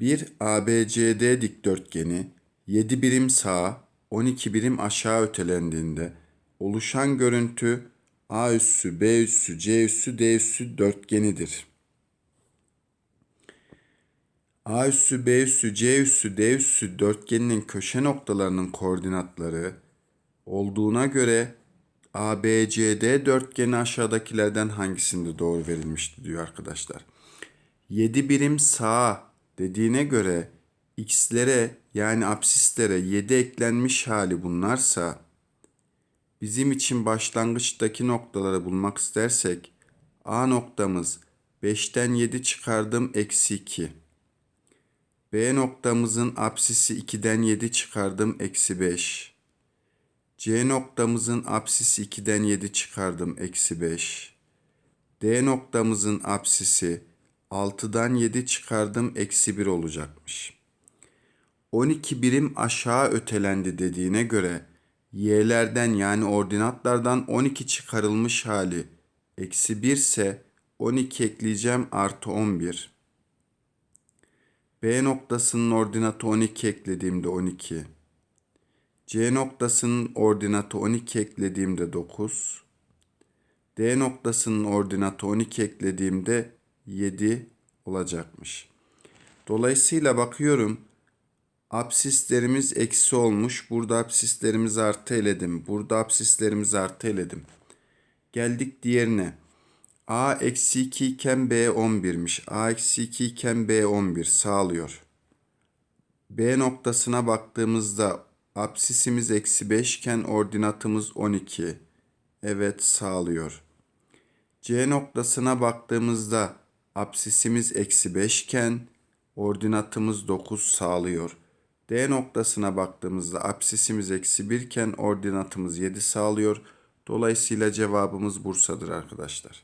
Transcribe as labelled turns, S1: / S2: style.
S1: Bir ABCD dikdörtgeni 7 birim sağa, 12 birim aşağı ötelendiğinde oluşan görüntü A üssü, B üssü, C üssü, D üssü dörtgenidir. A üssü, B üssü, C üssü, D üssü dörtgeninin köşe noktalarının koordinatları olduğuna göre ABCD dörtgeni aşağıdakilerden hangisinde doğru verilmişti diyor arkadaşlar. 7 birim sağa dediğine göre x'lere yani absislere 7 eklenmiş hali bunlarsa bizim için başlangıçtaki noktaları bulmak istersek A noktamız 5'ten 7 çıkardım eksi 2. B noktamızın apsisi 2'den 7 çıkardım eksi 5. C noktamızın apsisi 2'den 7 çıkardım eksi 5. D noktamızın apsisi 6'dan 7 çıkardım eksi 1 olacakmış. 12 birim aşağı ötelendi dediğine göre y'lerden yani ordinatlardan 12 çıkarılmış hali eksi 1 ise 12 ekleyeceğim artı 11. B noktasının ordinatı 12 eklediğimde 12. C noktasının ordinatı 12 eklediğimde 9. D noktasının ordinatı 12 eklediğimde 7 olacakmış. Dolayısıyla bakıyorum absislerimiz eksi olmuş. Burada absislerimiz artı eledim. Burada absislerimiz artı eledim. Geldik diğerine. A eksi 2 iken B 11'miş. A eksi 2 iken B 11 sağlıyor. B noktasına baktığımızda absisimiz eksi 5 iken ordinatımız 12. Evet sağlıyor. C noktasına baktığımızda absisimiz eksi 5 iken ordinatımız 9 sağlıyor. D noktasına baktığımızda absisimiz eksi 1 iken ordinatımız 7 sağlıyor. Dolayısıyla cevabımız Bursa'dır arkadaşlar.